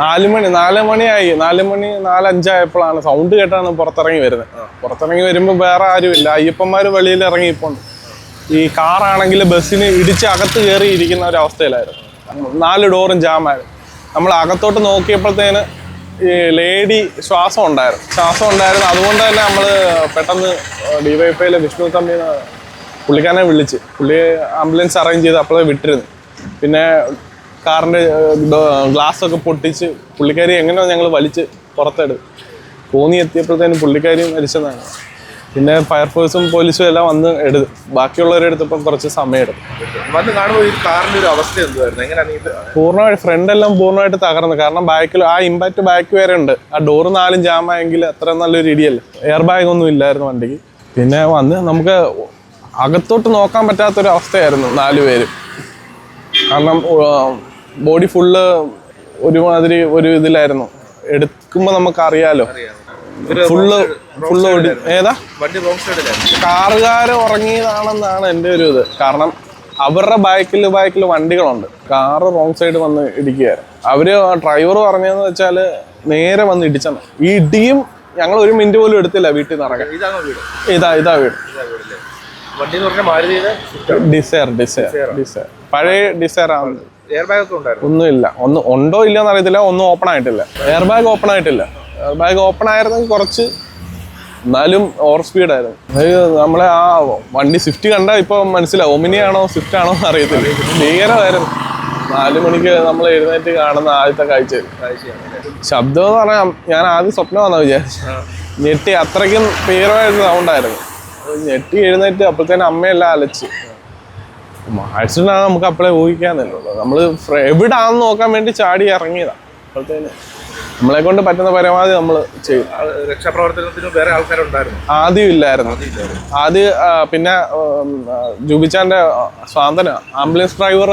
നാല് മണി നാല് മണിയായി. നാല് മണി നാലഞ്ചായപ്പോഴാണ് സൗണ്ട് കേട്ടാണ് പുറത്തിറങ്ങി വരുന്നത്. പുറത്തിറങ്ങി വരുമ്പോൾ വേറെ ആരുമില്ല. അയ്യപ്പന്മാർ വെളിയിൽ ഇറങ്ങിയിപ്പോണ്ട് ഈ കാറാണെങ്കിൽ ബസ്സിന് ഇടിച്ച് അകത്ത് കയറി ഇരിക്കുന്ന ഒരു അവസ്ഥയിലായിരുന്നു നാല് ഡോറും ജാമായിരുന്നു. നമ്മൾ അകത്തോട്ട് നോക്കിയപ്പോഴത്തേന് ഈ ലേഡി ശ്വാസം ഉണ്ടായിരുന്നു. ശ്വാസം ഉണ്ടായിരുന്നു. അതുകൊണ്ട് തന്നെ നമ്മൾ പെട്ടെന്ന് ഡിവൈഫൈയിലെ വിഷ്ണു തമ്പി പുള്ളിക്കാരനെ വിളിച്ച്. പുള്ളി ആംബുലൻസ് അറേഞ്ച് ചെയ്ത് അപ്പോഴേ വിട്ടിരുന്നു. പിന്നെ കാറിന്റെ ഗ്ലാസ് ഒക്കെ പൊട്ടിച്ച് പുള്ളിക്കാരി എങ്ങനെയോ ഞങ്ങൾ വലിച്ച് പുറത്തെടുത്ത് പോന്നി എത്തിയപ്പോഴത്തേനും പുള്ളിക്കാരി മരിച്ചതാണ്. പിന്നെ ഫയർഫോഴ്സും പോലീസും എല്ലാം വന്ന് എടുത്തു ബാക്കിയുള്ളവരെ എടുത്തപ്പം കുറച്ച് സമയം എടുത്തു വന്ന് കാണുമ്പോൾ ഈ കാറിന്റെ ഒരു അവസ്ഥ എന്തുവായിരുന്നു? എങ്ങനെയാണ് പൂർണമായിട്ട് ഫ്രണ്ട് എല്ലാം പൂർണമായിട്ട് തകർന്നു. കാരണം ബാക്കിൽ ആ ഇമ്പാക്ട് ബാക്ക് വരെ ഉണ്ട്. ആ ഡോറ് നാലും ജാമായെങ്കിൽ അത്ര നല്ലൊരു ഇടിയല്ല? എയർ ബാഗ് ഒന്നും ഇല്ലായിരുന്നു വണ്ടിക്ക്. പിന്നെ വന്ന് നമുക്ക് അകത്തോട്ട് നോക്കാൻ പറ്റാത്തൊരു അവസ്ഥയായിരുന്നു നാല് പേരും. കാരണം ബോഡി ഫുള്ള് ഒരുമാതിരി ഒരു ഇതിലായിരുന്നു. എടുക്കുമ്പോൾ നമുക്ക് അറിയാലോ ഒരു ഫുള്ള് ഫുള്ള് ഏതാ? കാറുകാർ ഉറങ്ങിയതാണെന്നാണ് എന്റെ ഒരു ഇത്. കാരണം അവരുടെ ബാക്കിൽ ബാക്കിൽ വണ്ടികളുണ്ട്. കാറ് റോങ് സൈഡ് വന്ന് ഇടിക്കുകയായിരുന്നു. അവർ ഡ്രൈവർ പറഞ്ഞതെന്ന് വെച്ചാൽ നേരെ വന്ന് ഇടിച്ചാണ് ഈ ഇടിയും ഞങ്ങൾ ഒരു മിനിറ്റ് പോലും എടുത്തില്ല വീട്ടിൽ നിന്ന് ഇറങ്ങാൻ. ഇതാ ഇതാ വീട്. ഡിസയർ ഡിസയർ ഡിസയർ പഴയ ഡിസയർ ആണ്. എയർ ബാഗ് ഒക്കെ ഉണ്ടായിരുന്നു? ഒന്നുമില്ല. ഒന്ന് ഉണ്ടോ ഇല്ലയോ എന്ന് അറിയത്തില്ല ഒന്നും ഓപ്പൺ ആയിട്ടില്ല. എയർ ബാഗ് ഓപ്പൺ ആയിട്ടില്ല. എയർ ബാഗ് ഓപ്പൺ ആയിരുന്നെങ്കിൽ കുറച്ച് എന്നാലും ഓവർ സ്പീഡ് ആയിരുന്നു. നമ്മളെ ആ വണ്ടി സ്വിഫ്റ്റ് കണ്ട ഇപ്പൊ മനസ്സിലാവും. ഒമിനി ആണോ സ്വിഫ്റ്റ് ആണോ എന്ന് അറിയത്തില്ല. ഭീകരമായിരുന്നു. നാല് മണിക്ക് നമ്മൾ എഴുന്നേറ്റ് കാണുന്ന ആദ്യത്തെ കാഴ്ച. ശബ്ദം എന്ന് പറഞ്ഞാൽ ഞാൻ ആദ്യം സ്വപ്നം സ്വപ്നമാണെന്ന് വിചാരിച്ചു ഞെട്ടി അത്രയ്ക്കും ഭീകരമായിട്ട് സൗണ്ടായിരുന്നു ഞെട്ടി എഴുന്നേറ്റ് അപ്പോഴത്തേനും അമ്മയെല്ലാം അലച്ച്. ആക്സിഡന്റ് ആണ് നമുക്ക് അപ്പോഴേ ഊഹിക്കാന്നല്ലോ നമ്മൾ എവിടാന്ന് നോക്കാൻ വേണ്ടി ചാടി ഇറങ്ങിയതാ. അപ്പോഴത്തേന് നമ്മളെ കൊണ്ട് പറ്റുന്ന പരമാവധി നമ്മൾ ചെയ്യും രക്ഷാപ്രവർത്തനത്തിന് വേറെ ആൾക്കാരുണ്ടായിരുന്നു. ആദ്യം ഇല്ലായിരുന്നു. ആദ്യം പിന്നെ ജൂബിച്ചാന്റെ സ്വാതന്ത്ര്യം. ആംബുലൻസ് ഡ്രൈവർ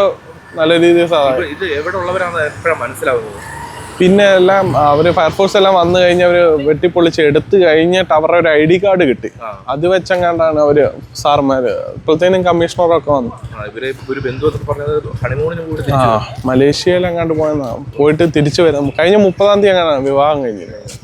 നല്ല രീതിയിൽ സാധാരണ ഇത് എവിടെ ഉള്ളവരാണ് എപ്പോഴാണ് മനസ്സിലാവുന്നത്? പിന്നെ എല്ലാം അവർ ഫയർഫോഴ്സ് എല്ലാം വന്നു കഴിഞ്ഞ് അവർ വെട്ടിപ്പൊളിച്ച് എടുത്തു കഴിഞ്ഞിട്ട് അവരുടെ ഒരു ഐ ഡി കാർഡ് കിട്ടി. അത് വെച്ചെങ്ങാണ്ടാണ് അവർ സാർമാര് ഇപ്പോഴത്തേനും കമ്മീഷണറൊക്കെ വന്നു. ആ, മലേഷ്യയിൽ എങ്ങാണ്ട് പോയെന്നാ പോയിട്ട് തിരിച്ചു വരാം. കഴിഞ്ഞ മുപ്പതാം തീയതി എങ്ങാണ്ടാണ് വിവാഹം കഴിഞ്ഞത്